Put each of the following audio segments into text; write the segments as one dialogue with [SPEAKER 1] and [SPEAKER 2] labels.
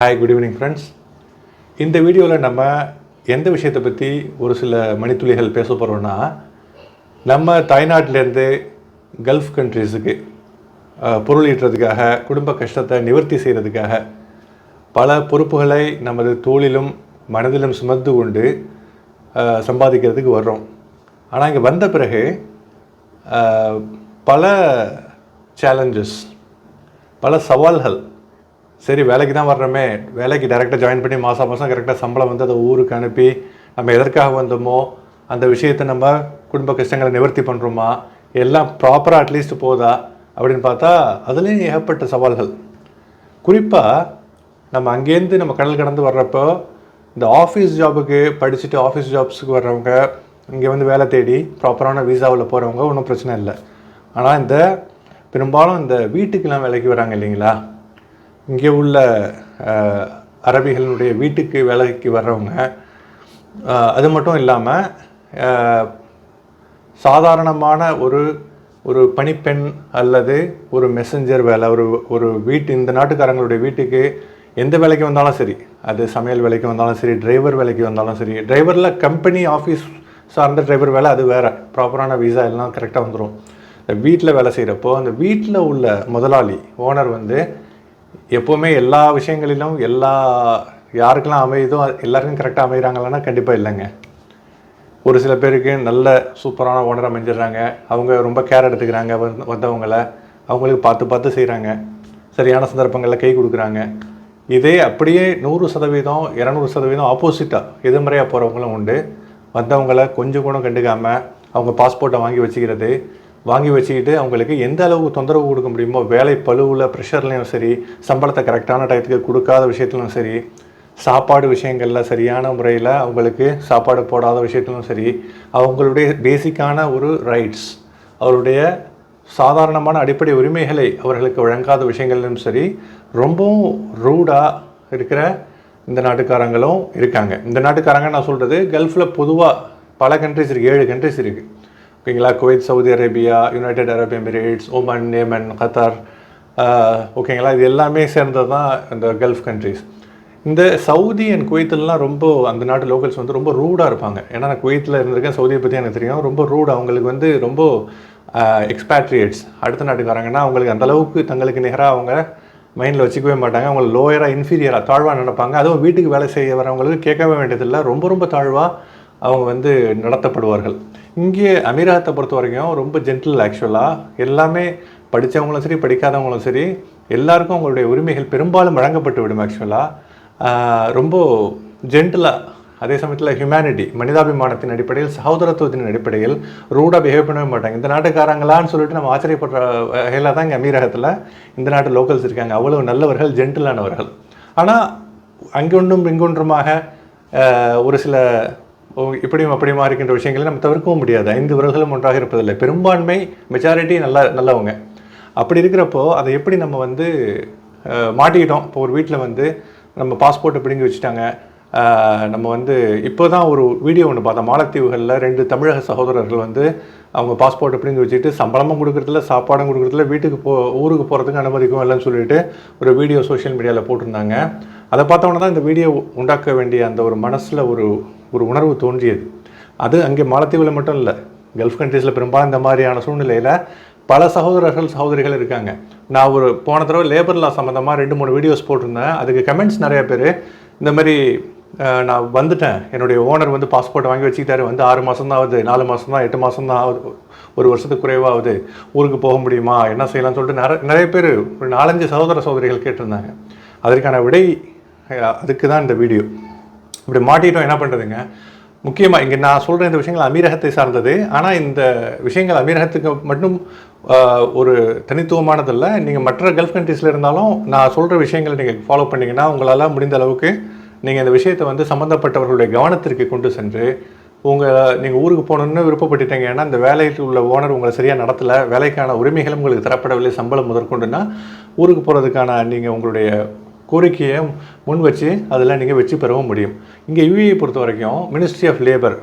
[SPEAKER 1] Hi good evening friends இந்த வீடியோவில் நம்ம எந்த விஷயத்தை பற்றி ஒரு சில மணித்துளிகள் பேச போகிறோம்னா நம்ம தாய்நாட்டிலேருந்து கல்ஃப் கண்ட்ரீஸுக்கு பொருள் ஈட்டுறதுக்காக குடும்ப கஷ்டத்தை நிவர்த்தி செய்கிறதுக்காக பல பொறுப்புகளை நமது தோளிலும் மனதிலும் சுமந்து கொண்டு சம்பாதிக்கிறதுக்கு வர்றோம். ஆனால் இங்கே வந்த பிறகு பல சேலஞ்சஸ் பல சவால்கள் சரி வேலைக்கு தான் வர்றோமே. வேலைக்கு டைரெக்டாக ஜாயின் பண்ணி மாதம் மாதம் கரெக்டாக சம்பளம் வந்து அதை ஊருக்கு அனுப்பி நம்ம எதற்காக வந்தோமோ அந்த விஷயத்தை நம்ம குடும்ப கஷ்டங்களை நிவர்த்தி பண்ணுறோமா எல்லாம் ப்ராப்பராக அட்லீஸ்ட் போதா? அப்படின்னு பார்த்தா அதுலேயும் ஏகப்பட்ட சவால்கள். குறிப்பாக நம்ம அங்கேருந்து நம்ம கடல் கடந்து வர்றப்போ இந்த ஆஃபீஸ் ஜாபுக்கு படிச்சுட்டு ஆஃபீஸ் ஜாப்ஸுக்கு வர்றவங்க இங்கே வந்து வேலை தேடி ப்ராப்பரான வீசாவில் போகிறவங்க ஒன்றும் பிரச்சனை இல்லை. ஆனால் இந்த பெரும்பாலும் இந்த வீட்டுக்கெல்லாம் வேலைக்கு வராங்க இல்லைங்களா? இங்கே உள்ள அரபிகளுடைய அரபிகளினுடைய வீட்டுக்கு வேலைக்கு வர்றவங்க அது மட்டும் இல்லாமல் சாதாரணமான ஒரு ஒரு பணிப்பெண் அல்லது ஒரு மெசஞ்சர் வேலை ஒரு ஒரு வீட்டு இந்த நாட்டுக்காரங்களுடைய வீட்டுக்கு எந்த வேலைக்கு வந்தாலும் சரி அது சமையல் வேலைக்கு வந்தாலும் சரி டிரைவர் வேலைக்கு வந்தாலும் சரி டிரைவரில் கம்பெனி ஆஃபீஸ் சார்ந்த டிரைவர் வேலை அது வேறு. ப்ராப்பரான விசா எல்லாம் கரெக்டாக வந்துடும் இந்த வீட்டில் வேலை செய்கிறப்போ அந்த வீட்டில் உள்ள முதலாளி ஓனர் வந்து எப்போவுமே எல்லா விஷயங்களிலும் எல்லா யாருக்கெல்லாம் அமையுதோ எல்லாருக்கும் கரெக்டாக அமைகிறாங்களான்னா கண்டிப்பாக இல்லைங்க. ஒரு சில பேருக்கு நல்ல சூப்பரான ஓனர் அமைஞ்சிடுறாங்க. அவங்க ரொம்ப கேர் எடுத்துக்கிறாங்க வந்து வந்தவங்கள. அவங்களுக்கு பார்த்து பார்த்து செய்கிறாங்க சரியான சந்தர்ப்பங்களில் கை கொடுக்குறாங்க. இதே அப்படியே நூறு சதவீதம் இரநூறு சதவீதம் ஆப்போசிட்டாக எதிர்மறையாக போகிறவங்களும் உண்டு. வந்தவங்கள கொஞ்சம் கூட கண்டுக்காமல் அவங்க பாஸ்போர்ட்டை வாங்கி வச்சுக்கிறது வாங்கி வச்சுக்கிட்டு அவங்களுக்கு எந்த அளவு தொந்தரவு கொடுக்க முடியுமோ வேலை பழுவில் ப்ரெஷர்லையும் சரி சம்பளத்தை கரெக்டான டயத்துக்கு கொடுக்காத விஷயத்துலையும் சரி சாப்பாடு விஷயங்களில் சரியான முறையில் அவங்களுக்கு சாப்பாடு போடாத விஷயத்திலும் சரி அவங்களுடைய பேசிக்கான ஒரு ரைட்ஸ் அவருடைய சாதாரணமான அடிப்படை உரிமைகளை அவர்களுக்கு வழங்காத விஷயங்களிலும் சரி ரொம்பவும் ரூடாக இருக்கிற இந்த நாட்டுக்காரங்களும் இருக்காங்க. இந்த நாட்டுக்காரங்க நான் சொல்கிறது கல்ஃபில் பொதுவாக பல கண்ட்ரிஸ் இருக்குது ஏழு கண்ட்ரிஸ் இருக்குது ஓகேங்களா? Kuwait Saudi Arabia United Arab Emirates Oman Yemen Qatar ஓகேங்களா? இது எல்லாமே சேர்ந்தது தான் இந்த கல்ஃப் கண்ட்ரிஸ் இந்த சவுதி அண்ட் குவைத்திலலாம் ரொம்ப அந்த நாட்டு லோக்கல்ஸ் வந்து ரொம்ப ரூடாக இருப்பாங்க. ஏன்னா நான் குவைத்தில் இருந்திருக்கேன் சவுதியை பற்றி எனக்கு தெரியும். ரொம்ப ரூட் அவங்களுக்கு வந்து ரொம்ப எக்ஸ்பேட்ரியேட்ஸ் அடுத்த நாட்டுக்காரங்கன்னா அவங்களுக்கு அந்த அளவுக்கு தங்களுக்கு நிகராக அவங்க மைண்டில் வச்சுக்கவே மாட்டாங்க. அவங்க லோயராக இன்ஃபீரியராக தாழ்வாக நினைப்பாங்க. அதுவும் வீட்டுக்கு வேலை செய்ய வரவங்களுக்கு கேட்கவே வேண்டியதில்லை. ரொம்ப ரொம்ப தாழ்வாக அவங்க வந்து நடத்தப்படுவார்கள். இங்கே அமீரகத்தை பொறுத்த வரைக்கும் ரொம்ப ஜென்டில் ஆக்சுவலாக எல்லாமே படித்தவங்களும் சரி படிக்காதவங்களும் சரி எல்லாருக்கும் அவங்களுடைய உரிமைகள் பெரும்பாலும் வழங்கப்பட்டு விடும் ஆக்சுவலாக ரொம்ப ஜென்டிலாக அதே சமயத்தில் ஹியூமனிட்டி மனிதாபிமானத்தின் அடிப்படையில் சகோதரத்துவத்தின் அடிப்படையில் ரூடாக பிஹேவ் பண்ணவே மாட்டாங்க. இந்த நாட்டுக்காரங்களான்னு சொல்லிட்டு நம்ம ஆச்சரியப்படுற வகையில் தான் இங்கே அமீரகத்தில் இந்த நாட்டு லோக்கல்ஸ் இருக்காங்க. அவ்வளவு நல்லவர்கள் ஜென்டிலானவர்கள் ஆனால் அங்கொன்றும் இங்கொன்றுமாக ஒரு சில இப்படியும் அப்படியுமா இருக்கின்ற விஷயங்களை நம்ம தவிர்க்கவும் முடியாது. ஐந்து விரல்களும் ஒன்றாக இருப்பதில்லை. பெரும்பான்மை மெஜாரிட்டி நல்ல நல்லவங்க. அப்படி இருக்கிறப்போ அதை எப்படி நம்ம வந்து மாட்டிக்கிட்டோம்? இப்போ ஒரு வீட்டில் வந்து நம்ம பாஸ்போர்ட்டை பிடுங்கி வச்சுட்டாங்க. நம்ம வந்து இப்போ தான் ஒரு வீடியோ ஒன்று பார்த்தோம். மாலத்தீவுகளில் ரெண்டு தமிழக சகோதரர்கள் வந்து அவங்க பாஸ்போர்ட்டை பிடிங்கி வச்சுட்டு சம்பளமும் கொடுக்குறதில்ல சாப்பாடும் கொடுக்குறதில்ல வீட்டுக்கு போ ஊருக்கு போகிறதுக்கு அனுமதிக்கும் இல்லைன்னு சொல்லிட்டு ஒரு வீடியோ சோஷியல் மீடியாவில் போட்டிருந்தாங்க. அதை பார்த்தவொன்னே தான் இந்த வீடியோ உண்டாக்க வேண்டிய அந்த ஒரு மனசில் ஒரு ஒரு உணர்வு தோன்றியது. அது அங்கே மாலத்தீவில் மட்டும் இல்லை கல்ஃப் கண்ட்ரீஸில் பெரும்பாலும் இந்த மாதிரியான சூழ்நிலையில் பல சகோதரர்கள் சகோதரிகள் இருக்காங்க. நான் ஒரு போன தடவை லேபர் லா சம்மந்தமாக ரெண்டு மூணு வீடியோஸ் போட்டிருந்தேன். அதுக்கு கமெண்ட்ஸ் நிறைய பேர் இந்த மாதிரி நான் வந்துட்டேன். என்னுடைய ஓனர் வந்து பாஸ்போர்ட் வாங்கி வச்சுக்கிட்டாரு. வந்து ஆறு மாதம் தான் ஆகுது நாலு மாதம் தான் எட்டு மாதம் தான் ஆகுது ஒரு வருஷத்துக்கு குறைவாகுது. ஊருக்கு போக முடியுமா என்ன செய்யலாம்னு சொல்லிட்டு நிறைய நிறைய பேர் ஒரு நாலஞ்சு சகோதர சகோதரிகள் கேட்டிருந்தாங்க. அதற்கான விடை அதுக்கு தான் இந்த வீடியோ இப்படி மாட்டிட்டோம் என்ன பண்ணுறதுங்க முக்கியமாக இங்கே நான் சொல்கிற இந்த விஷயங்கள் அமீரகத்தை சார்ந்தது. ஆனால் இந்த விஷயங்கள் அமீரகத்துக்கு மட்டும் ஒரு தனித்துவமானதில்ல. நீங்கள் மற்ற கல்ஃப் கண்ட்ரீஸில் இருந்தாலும் நான் சொல்கிற விஷயங்களை நீங்கள் ஃபாலோ பண்ணிங்கன்னா உங்களால் முடிந்த அளவுக்கு நீங்கள் இந்த விஷயத்தை வந்து சம்மந்தப்பட்டவர்களுடைய கவனத்திற்கு கொண்டு சென்று உங்கள் நீங்கள் ஊருக்கு போகணுன்னு விருப்பப்பட்டுட்டீங்க. ஏன்னா இந்த வேலையில் உள்ள ஓனர் உங்களை சரியாக நடத்தலை. வேலைக்கான உரிமைகளும் உங்களுக்கு தரப்படவில்லை. சம்பளம் முதற்கொண்டுன்னா ஊருக்கு போகிறதுக்கான நீங்கள் உங்களுடைய கோரிக்கையை முன் வச்சு அதில் நீங்கள் வெற்றி பெறவும் முடியும். இங்கே யூஏ பொறுத்த வரைக்கும் மினிஸ்ட்ரி ஆஃப் லேபர்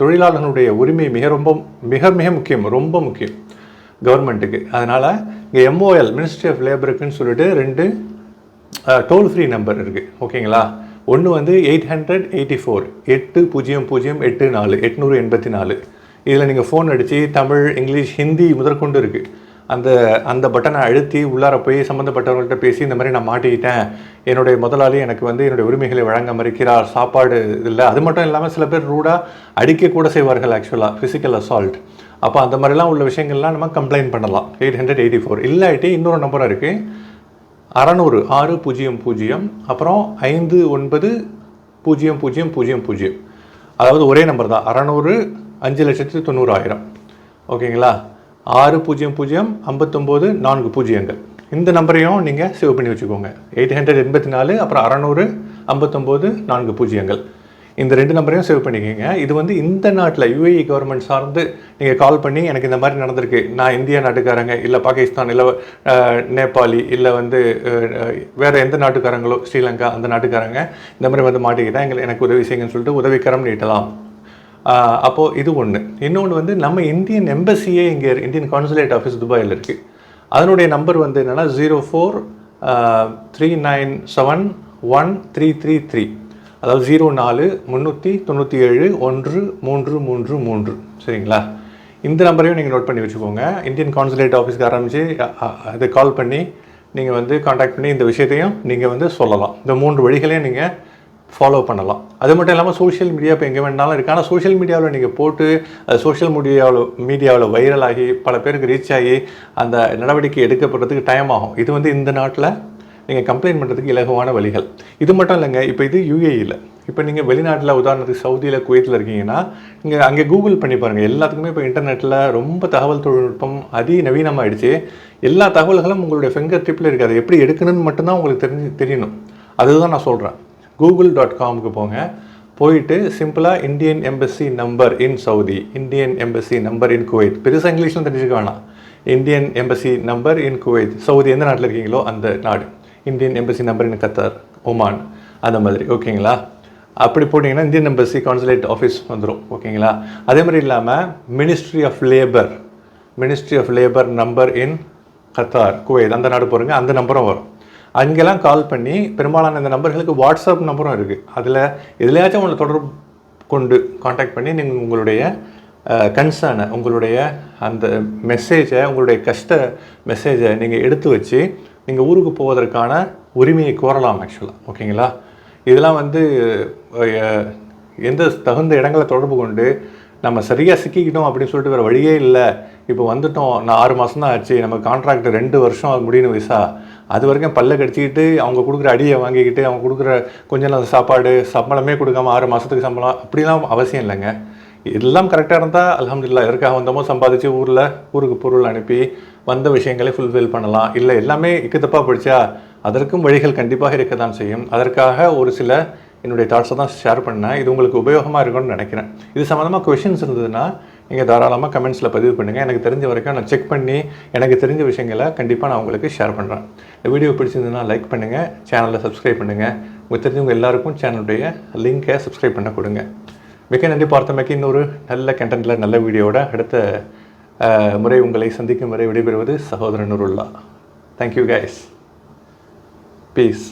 [SPEAKER 1] தொழிலாளர்களுடைய உரிமை மிக ரொம்ப மிக மிக முக்கியம் ரொம்ப முக்கியம் கவர்மெண்ட்டுக்கு அதனால் இங்கே எம்ஓஎல் மினிஸ்ட்ரி ஆஃப் லேபருக்குன்னு சொல்லிட்டு ரெண்டு டோல் ஃப்ரீ நம்பர் இருக்குது ஓகேங்களா? ஒன்று வந்து எயிட் ஹண்ட்ரட் எயிட்டி ஃபோர் எட்டு பூஜ்ஜியம் பூஜ்ஜியம் எட்டு நாலு எட்நூறு எண்பத்தி நாலு. இதில் நீங்கள் ஃபோன் அடித்து தமிழ் இங்கிலீஷ் ஹிந்தி முதற்கொண்டு இருக்குது அந்த அந்த பட்டனை அழுத்தி உள்ளார போய் சம்மந்தப்பட்டவங்கள்ட்ட பேசி இந்த மாதிரி நான் மாட்டிக்கிட்டேன். என்னுடைய முதலாளி எனக்கு வந்து என்னுடைய உரிமைகளை வழங்க மறுக்கிறார். சாப்பாடு இல்லை. அது மட்டும் இல்லாமல் சில பேர் ரூடாக அடிக்க கூட செய்வார்கள் ஆக்சுவலாக ஃபிசிக்கல் அசால்ட் அப்போ அந்த மாதிரிலாம் உள்ள விஷயங்கள்லாம் நம்ம கம்ப்ளைண்ட் பண்ணலாம். எயிட் ஹண்ட்ரட் எயிட்டி ஃபோர் இல்லாட்டி இன்னொரு நம்பர் இருக்குது அறநூறு ஆறு பூஜ்ஜியம் பூஜ்ஜியம். அப்புறம் ஐந்து ஒன்பது பூஜ்ஜியம் பூஜ்ஜியம் பூஜ்ஜியம் பூஜ்ஜியம். அதாவது ஒரே நம்பர் தான். அறநூறு அஞ்சு லட்சத்து தொண்ணூறாயிரம். ஓகேங்களா? ஆறு பூஜ்ஜியம் பூஜ்ஜியம் ஐம்பத்தொம்போது நான்கு பூஜ்ஜியங்கள். இந்த நம்பரையும் நீங்கள் சேவ் பண்ணி வச்சுக்கோங்க. எயிட் ஹண்ட்ரட் எண்பத்தி நாலு அப்புறம் அறநூறு ஐம்பத்தொம்போது நான்கு பூஜ்ஜியங்கள். இந்த ரெண்டு நம்பரையும் சேவ் பண்ணிக்கோங்க. இது வந்து இந்த நாட்டில் யூஏஇ கவர்மெண்ட் சார்ந்து நீங்கள் கால் பண்ணி எனக்கு இந்த மாதிரி நடந்திருக்கு. நான் இந்திய நாட்டுக்காரங்க இல்லை பாகிஸ்தான் இல்லை நேபாளி இல்லை வந்து வேறு எந்த நாட்டுக்காரங்களோ ஸ்ரீலங்கா அந்த நாட்டுக்காரங்க இந்த மாதிரி வந்து மாட்டிக்கிட்டேன் எங்களுக்கு எனக்கு உதவி செய்யுங்கன்னு சொல்லிட்டு உதவிக்கரம் நீட்டலாம். அப்போது இது ஒன்று இன்னொன்று வந்து நம்ம இந்தியன் எம்பசியே இங்கே இந்தியன் கான்சுலேட் ஆஃபீஸ் துபாயில் இருக்குது அதனுடைய நம்பர் வந்து என்னென்னா zero four three nine seven one three three three அதாவது ஜீரோ நாலு முந்நூற்றி தொண்ணூற்றி ஏழு ஒன்று மூன்று மூன்று மூன்று. சரிங்களா? இந்த நம்பரையும் நீங்கள் நோட் பண்ணி வச்சுக்கோங்க. இந்தியன் கான்சுலேட் ஆஃபீஸ்க்கு ஆரம்பித்து அதை கால் பண்ணி நீங்கள் வந்து காண்டாக்ட் பண்ணி இந்த விஷயத்தையும் நீங்கள் வந்து சொல்லலாம். இந்த மூன்று வழிகளையும் நீங்கள் ஃபாலோ பண்ணலாம். அது மட்டும் இல்லாமல் சோஷியல் மீடியா இப்போ எங்கே வேணாலும் இருக்குது ஆனால் சோஷியல் மீடியாவில் நீங்கள் போட்டு சோஷியல் மீடியாவில் மீடியாவில் வைரல் ஆகி பல பேருக்கு ரீச் ஆகி அந்த நடவடிக்கை எடுக்கப்படுறதுக்கு டைம் ஆகும். இது வந்து இந்த நாட்டில் நீங்கள் கம்ப்ளைண்ட் பண்ணுறதுக்கு இலகுவான வழிகள். இது மட்டும் இல்லைங்க இப்போ இது யூஏஇயில் இப்போ நீங்கள் வெளிநாட்டில் உதாரணத்துக்கு சவுதியில் குவைத்தில் இருக்கீங்கன்னா நீங்கள் அங்கே கூகுள் பண்ணி பாருங்கள் எல்லாத்துக்குமே இப்போ இன்டர்நெட்டில் ரொம்ப தகவல் தொழில்நுட்பம் அதிநவீனமாயிடுச்சு. எல்லா தகவல்களும் உங்களுடைய ஃபிங்கர் டிப்பில் இருக்குது அதை எப்படி எடுக்கணும்னு மட்டும்தான் உங்களுக்கு தெரிஞ்சு தெரியணும். அதுதான் நான் சொல்கிறேன் கூகுள் டாட் காமுக்கு போங்க. போயிட்டு சிம்பிளாக Indian embassy number in Saudi Indian embassy number in Kuwait பெருசாக இங்கிலீஷில் தெரிஞ்சுக்க வேணாம். Indian embassy number in Kuwait Saudi எந்த நாட்டில் இருக்கீங்களோ அந்த நாடு. Indian embassy number in Qatar Oman அந்த மாதிரி. ஓகேங்களா அப்படி போட்டிங்கன்னா இந்தியன் எம்பசி கான்சுலேட் ஆஃபீஸ் வந்துடும் ஓகேங்களா அதே மாதிரி இல்லாமல் ministry of labour ministry of labour number in Qatar Kuwait அந்த நாடு போகிறீங்க அந்த நம்பரும் வரும். அங்கெல்லாம் கால் பண்ணி பெரும்பாலான இந்த நம்பர்களுக்கு வாட்ஸ்அப் நம்பரும் இருக்குது அதில் எதுலையாச்சும் உங்களை தொடர்பு கொண்டு காண்டாக்ட் பண்ணி நீங்கள் உங்களுடைய கன்சர்னை உங்களுடைய அந்த மெசேஜை உங்களுடைய கஷ்ட மெசேஜை நீங்கள் எடுத்து வச்சு நீங்கள் ஊருக்கு போவதற்கான உரிமையை கோரலாம் ஆக்சுவலாக ஓகேங்களா இதெல்லாம் வந்து எந்த தகுந்த இடங்களை தொடர்பு கொண்டு நம்ம சரியாக சிக்கிக்கிட்டோம் அப்படின்னு சொல்லிட்டு வேறு வழியே இல்லை. இப்போ வந்துட்டோம் நான் ஆறு மாதம் தான் ஆச்சு நம்ம கான்ட்ராக்ட் ரெண்டு வருஷம் முடியணும் விசா அது வரைக்கும் பல்ல கடிச்சிக்கிட்டு அவங்க கொடுக்குற அடியை வாங்கிக்கிட்டு அவங்க கொடுக்குற கொஞ்ச நாள் சாப்பாடு சம்பளமே கொடுக்காம ஆறு மாதத்துக்கு சம்பளம் அப்படிலாம் அவசியம் இல்லைங்க. எல்லாம் கரெக்டாக இருந்தால் அலமதுல்லா எதற்காக வந்தோமோ சம்பாதிச்சு ஊரில் ஊருக்கு பொருள் அனுப்பி வந்த விஷயங்களை ஃபுல்ஃபில் பண்ணலாம். இல்லை எல்லாமே இக்குத்தப்பாக படித்தா அதற்கும் வழிகள் கண்டிப்பாக இருக்க தான் செய்யும். அதற்காக ஒரு சில என்னுடைய தாட்ஸை தான் ஷேர் பண்ணேன். இது உங்களுக்கு உபயோகமாக இருக்கும்னு நினைக்கிறேன். இது சம்மந்தமாக கொஷின்ஸ் இருந்ததுன்னா நீங்கள் தாராளமாக கமெண்ட்ஸில் பதிவு பண்ணுங்கள் எனக்கு தெரிஞ்ச வரைக்கும் நான் செக் பண்ணி எனக்கு தெரிஞ்ச விஷயங்களை கண்டிப்பாக நான் உங்களுக்கு ஷேர் பண்ணுறேன் இந்த வீடியோ பிடிச்சிருந்ததுன்னா லைக் பண்ணுங்கள் சேனலை சப்ஸ்கிரைப் பண்ணுங்கள் உங்களுக்கு தெரிஞ்சவங்க எல்லாருக்கும் சேனலுடைய லிங்கை சப்ஸ்கிரைப் பண்ண கொடுங்க. மிக நன்றி பார்த்தமைக்கு இன்னொரு நல்ல கண்டென்ட்டில் நல்ல வீடியோட அடுத்த முறை உங்களை சந்திக்கும் வரை விடைபெறுவது சகோதரன் நூருல்லா. Thank you guys piece